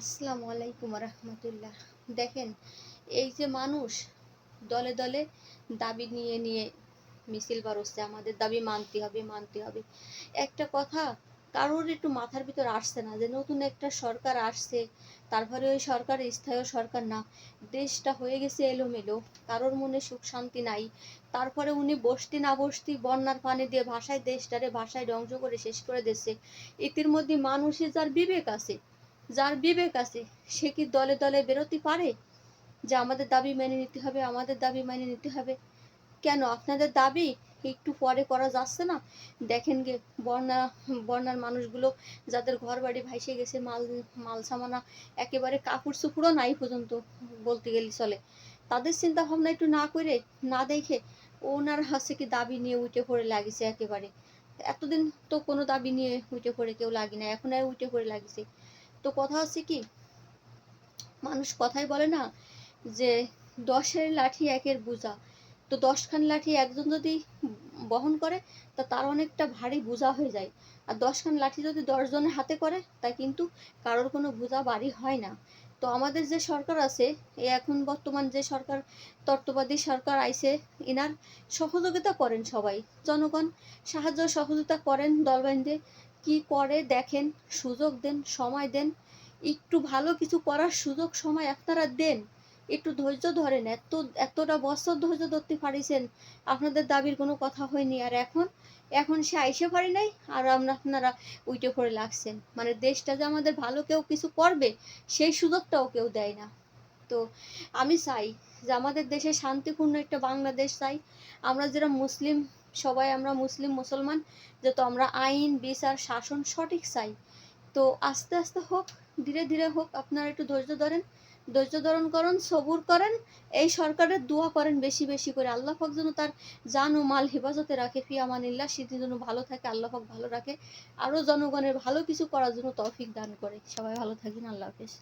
আসসালামু আলাইকুম রহমতুল্লাহ। দেখেন, এই যে মানুষ দলে দলে দাবি নিয়ে নিয়ে মিছিল বার হচ্ছে আমাদের দাবি মানতে হবে মানতে হবে। একটা কথা, কারোর একটু মাথার ভিতর আসছে না যে নতুন একটা সরকার আসছে, তারপরে ওই সরকার স্থায়ী সরকার না। দেশটা হয়ে গেছে এলোমেলো, কারোর মনে সুখ শান্তি নাই। তারপরে উনি বসতি না বসতি বন্যার পানি দিয়ে ভাষায় দেশটারে ভাষায় ধ্বংস করে শেষ করে দিচ্ছে এটির মধ্যে মানুষের যার বিবেক আছে যার বিবেক আছে, সে কি দলে দলে বেরোতে পারে? যে আমাদের দাবি মেনে নিতে হবে, আমাদের দাবি মেনে নিতে হবে। কেন? আপনাদের দাবি একটু পরে করা যাচ্ছে না? দেখেন গে, বন্যা, বন্যার মানুষগুলো, যাদের ঘর বাড়ি ভাইসে গেছে, মাল মাল সামানা একেবারে কাপড় চুপড়ও নাই পর্যন্ত বলতে গেলে চলে। তাদের চিন্তা ভাবনা একটু না করে, না দেখে ওনার হাসে কি দাবি নিয়ে উঠে পড়ে লাগিছে একেবারে? এতদিন তো কোনো দাবি নিয়ে উঠে পড়ে কেউ লাগি না এখন আর উঠে পড়ে লাগিছে। তো কথা হচ্ছে কি? মানুষ কথাই বলে না যে দশের লাঠি একের বোঝা। তো দশখান লাঠি একজন যদি বহন করে, তা তার অনেকটা ভারী বোঝা হয়ে যায়। আর দশখান লাঠি যদি দশজনের হাতে করে, তা কিন্তু কারোর কোনো বোঝা বাড়ি হয় না। তো আমাদের যে সরকার আছে এই এখন বর্তমান যে সরকার, তত্ত্ববাদী সরকার আইছে এনার সহযোগিতা করেন সবাই। জনগণ সাহায্য সহযোগিতা করেন দলবান্ধে কি করে দেখেন, সুযোগ দেন, সময় দেন। একটু ভালো কিছু করার সুযোগ, সময় আপনারা দেন। একটু ধৈর্য ধরেন, এত, এতটা বছর ধৈর্য ধরতে পারিছেন, আপনাদের দাবির কোনো কথা হয়নি। আর এখন এখন সে আইসে পারি নাই, আর আমরা আপনারা উইটে করে লাগছেন। মানে দেশটা যে আমাদের ভালো কেউ কিছু করবে, সেই সুযোগটাও কেউ দেয় না। তো আমি চাই যে আমাদের দেশে শান্তিপূর্ণ একটা বাংলাদেশ চাই। আমরা যারা মুসলিম সবাই আমরা মুসলিম, মুসলমান, যে তো আমরা আইন, বিচার, শাসন সঠিক চাই। তো আস্তে আস্তে হোক, ধীরে ধীরে হোক, আপনারা একটু ধৈর্য ধরেন, ধৈর্য ধারণ করেন, সবুর করেন, এই সরকারের দোয়া করেন বেশি বেশি করে। আল্লাহ পাক যেন তার জান ও মাল হেফাজতে রাখে ফি আমানিল্লাহ সেদিন যেন ভালো থাকে, আল্লাহ পাক ভালো রাখে আরও জনগণের ভালো কিছু করার জন্য তৌফিক দান করে। সবাই ভালো থাকেন আল্লাহ হাফেজ।